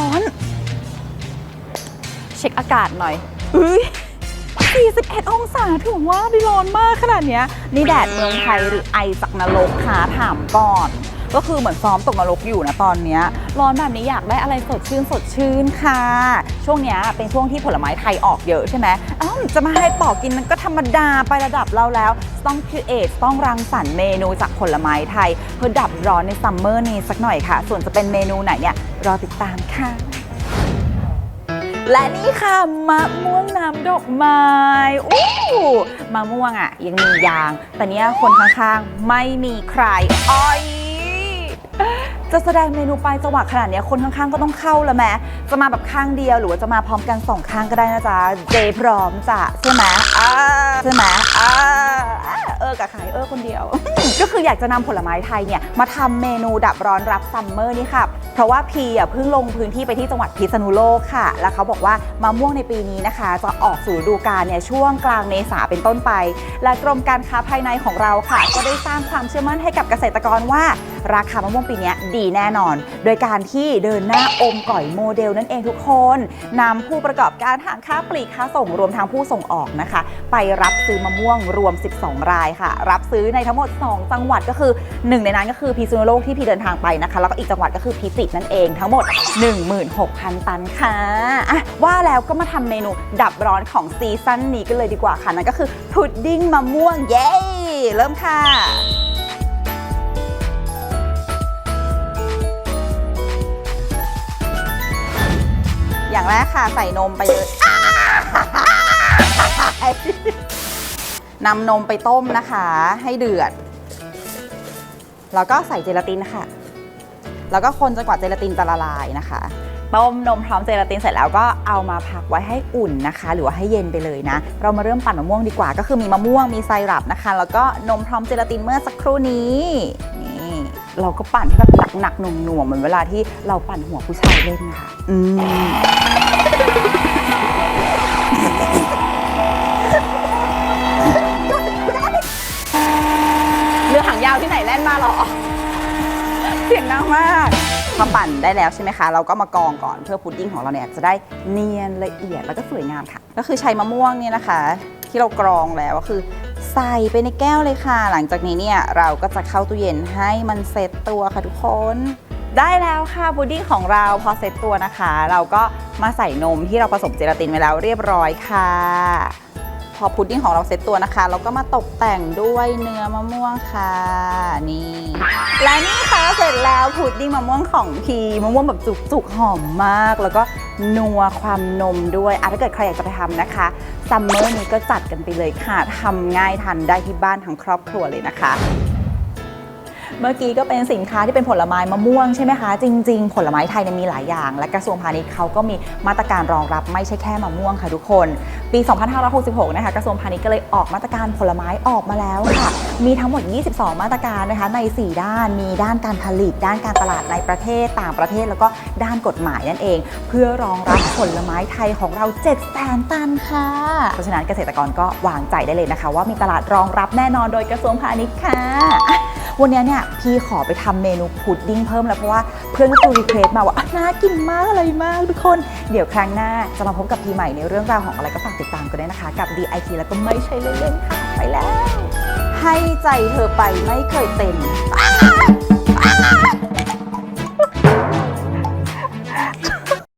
้อน เช็คอากาศหน่อยอุ้ย41 องศาถือว่าดิร้อนมากขนาดนี้นี่แดดเมืองไทยหรือไอจากนรกคะถามก่อน ก็คือเหมือนซ้อมตกนรกอยู่นะตอนนี้ร้อนแบบนี้อยากได้อะไรสดชื่นสดชื่นค่ะ ช่วงนี้เป็นช่วงที่ผลไม้ไทยออกเยอะใช่ไหมอ้าวจะมาให้ปอกกินมันก็ธรรมดาไประดับเราแล้ว ต้องคิดเอทต้องรังสรรค์เมนูจากผลไม้ไทย เพื่อดับร้อนในซัมเมอร์นี้สักหน่อยค่ะ ส่วนจะเป็นเมนูไหนเนี่ยรอติดตามค่ะและนี่ค่ะมะม่วงน้ำดอกไม้อู้มะม่วงอะ ยังมียาง แต่เนี้ยคนข้างๆ ไม่มีใครอ้อยจะแสดงเมนูปลายจังหวะขนาดนี้คนข้างๆ ก็ต้องเข้าแล้วแม้จะมาแบบข้างเดียวหรือว่าจะมาพร้อมกันสองข้างก็ได้นะจ๊ะเจพร้อมจ้ะใช่ไหมอ่าใช่ไหมอ่า คนเดียว ก็คืออยากจะนำผลไม้ไทยเนี่ยมาทำเมนูดับร้อนรับซัมเมอร์นี่ค่ะ เพราะว่าพีอะเพิ่งลงพื้นที่ไปที่จังหวัดพิษณุโลกค่ะ แล้วเขาบอกว่ามะม่วงในปีนี้นะคะ จะออกสู่ฤดูกาลเนี่ยช่วงกลางเมษาเป็นต้นไป และกรมการค้าภายในของเราค่ะ ก็ได้สร้างความเชื่อมั่นให้กับเกษตรกรว่าราคามะม่วงปีนี้ดีแน่นอน โดยการที่เดินหน้าอมก่อยโมเดลนั่นเองทุกคนนำผู้ประกอบการทางค้าปลีกค้าส่งรวมทั้งผู้ส่งออกนะคะ ไปรับซื้อมะม่วงรวม 12 รายค่ะ รับซื้อในทั้งหมด 2 จังหวัดก็คือหนึ่งในนั้นก็คือพิษณุโลกที่พี่เดินทางไปนะคะ แล้วก็อีกจังหวัดก็คือพิจิตรนั่นเองทั้งหมด 16,000 ตันค่ะอะว่าแล้วก็มาทำเมนูดับร้อนของซีซั่นนี้กันเลยดีกว่าค่ะนั่นก็คือพุดดิ้งมะม่วงเย้เริ่มค่ะ แรกค่ะใส่นมไปเลยนำนมไปต้มนะคะ ให้เดือด แล้วก็ใส่เจลาตินค่ะ แล้วก็คนจนกว่าเจลาตินจะละลายนะคะ ต้มนมพร้อมเจลาตินเสร็จแล้วก็เอามาพักไว้ให้อุ่นนะคะ หรือว่าให้เย็นไปเลยนะ เรามาเริ่มปั่นมะม่วงดีกว่า ก็คือมีมะม่วงมีไซรัปนะคะ แล้วก็นมพร้อมเจลาตินเมื่อสักครู่นี้นี่เราก็ปั่นให้แบบหนักๆหน่วงๆเหมือนเวลาที่เราปั่นหัวผู้ชายเล่นนะคะอืม หนแล่นมาหรอ เสียงดังมากพอปั่นได้แล้วใช่ไหมคะ เราก็มากองก่อนเพื่อพุดดิ้งของเราเนี่ยจะได้เนียนละเอียดแล้วก็สวยงามค่ะ ก็คือใช้มะม่วงเนี่ยนะคะ ที่เรากรองแล้วก็คือใส่ไปในแก้วเลยค่ะ หลังจากนี้เนี่ยเราก็จะเข้าตู้เย็นให้มันเซ็ตตัวค่ะทุกคน ได้แล้วค่ะพุดดิ้งของเราพอเซ็ตตัวนะคะ เราก็มาใส่นมที่เราผสมเจลาตินไว้แล้วเรียบร้อยค่ะ พอพุดดิ้งของเราเซ็ตตัวนะคะ เราก็มาตกแต่งด้วยเนื้อมะม่วงค่ะนี่ และนี่ค่ะเสร็จแล้วพุดดิ้งมะม่วงของพีมะม่วงแบบจุกๆหอมมาก แล้วก็นัวความนมด้วยอะถ้าเกิดใครอยากจะไปทำนะคะซัมเมอร์นี้ก็จัดกันไปเลยค่ะทำง่ายทันได้ที่บ้านทั้งครอบครัวเลยนะคะ เมื่อกี้ก็เป็นสินค้าที่เป็นผลไม้มะม่วงใช่ไหมคะ จริง ๆ ผลไม้ไทยเนี่ยมีหลายอย่าง และกระทรวงพาณิชย์เขาก็มีมาตรการรองรับไม่ใช่แค่มะม่วงค่ะทุกคน ปี 2566 นะคะกระทรวงพาณิชย์ก็เลยออกมาตรการผลไม้ออกมาแล้วค่ะ มีทั้งหมด 22 มาตรการนะคะใน 4 ด้าน มีด้านการผลิต ด้านการตลาดในประเทศต่างประเทศ แล้วก็ด้านกฎหมายนั่นเอง เพื่อรองรับผลไม้ไทยของเรา7แสนตันค่ะ เพราะฉะนั้นเกษตรกรก็วางใจได้เลยนะคะ ว่ามีตลาดรองรับแน่นอนโดยกระทรวงพาณิชย์ค่ะอะ วันนี้เนี่ยพี่ขอไปทำเมนูพุดดิ้งเพิ่มแล้วเพราะว่าเพื่อนก็รีเควสมาว่าอะน่ากินมากอะไรมากทุกคน เดี๋ยวครั้งหน้าจะมาพบกับพี่ใหม่ในเรื่องราวของอะไรก็ฝากติดตามกันด้วยนะคะ กับ DIT แล้วก็ไม่ใช่เล่นๆค่ะไปแล้ว ให้ใจเธอไปไม่เคยเต็ม